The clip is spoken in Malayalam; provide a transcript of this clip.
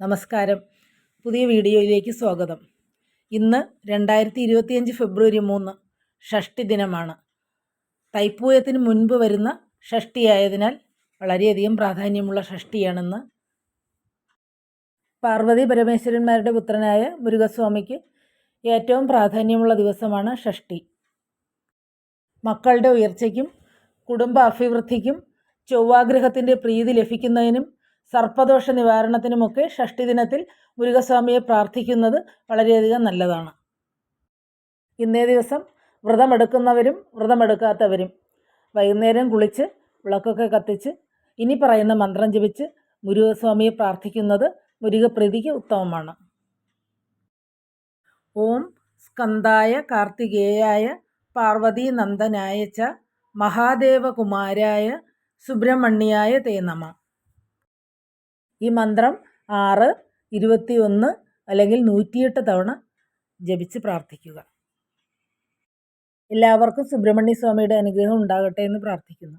നമസ്കാരം. പുതിയ വീഡിയോയിലേക്ക് സ്വാഗതം. ഇന്ന് രണ്ടായിരത്തി ഇരുപത്തിയഞ്ച് ഫെബ്രുവരി മൂന്ന് ഷഷ്ടി ദിനമാണ്. തൈപ്പൂയത്തിന് മുൻപ് വരുന്ന ഷഷ്ടിയായതിനാൽ വളരെയധികം പ്രാധാന്യമുള്ള ഷഷ്ടിയാണെന്ന് പാർവതി പരമേശ്വരന്മാരുടെ പുത്രനായ മുരുകസ്വാമിക്ക് ഏറ്റവും പ്രാധാന്യമുള്ള ദിവസമാണ് ഷഷ്ടി. മക്കളുടെ ഉയർച്ചയ്ക്കും കുടുംബ അഭിവൃദ്ധിക്കും ചൊവ്വാഗ്രഹത്തിന്റെ പ്രീതി ലഭിക്കുന്നതിനും സർപ്പദോഷ നിവാരണത്തിനുമൊക്കെ ഷഷ്ടി ദിനത്തിൽ മുരുകസ്വാമിയെ പ്രാർത്ഥിക്കുന്നത് വളരെയധികം നല്ലതാണ്. ഇന്നേ ദിവസം വ്രതമെടുക്കുന്നവരും വ്രതമെടുക്കാത്തവരും വൈകുന്നേരം കുളിച്ച് വിളക്കൊക്കെ കത്തിച്ച് ഇനി പറയുന്ന മന്ത്രം ജപിച്ച് മുരുകസ്വാമിയെ പ്രാർത്ഥിക്കുന്നത് മുരുകപ്രീതിക്ക് ഉത്തമമാണ്. ഓം സ്കന്ദായ കാർത്തികേയായ പാർവതി നന്ദനായ ച മഹാദേവകുമാരായ സുബ്രഹ്മണ്യായ തേ നമ. ഈ മന്ത്രം ആറ് ഇരുപത്തി ഒന്ന് അല്ലെങ്കിൽ നൂറ്റിയെട്ട് തവണ ജപിച്ച് പ്രാർത്ഥിക്കുക. എല്ലാവർക്കും സുബ്രഹ്മണ്യ സ്വാമിയുടെ അനുഗ്രഹം ഉണ്ടാകട്ടെ എന്ന് പ്രാർത്ഥിക്കുന്നു.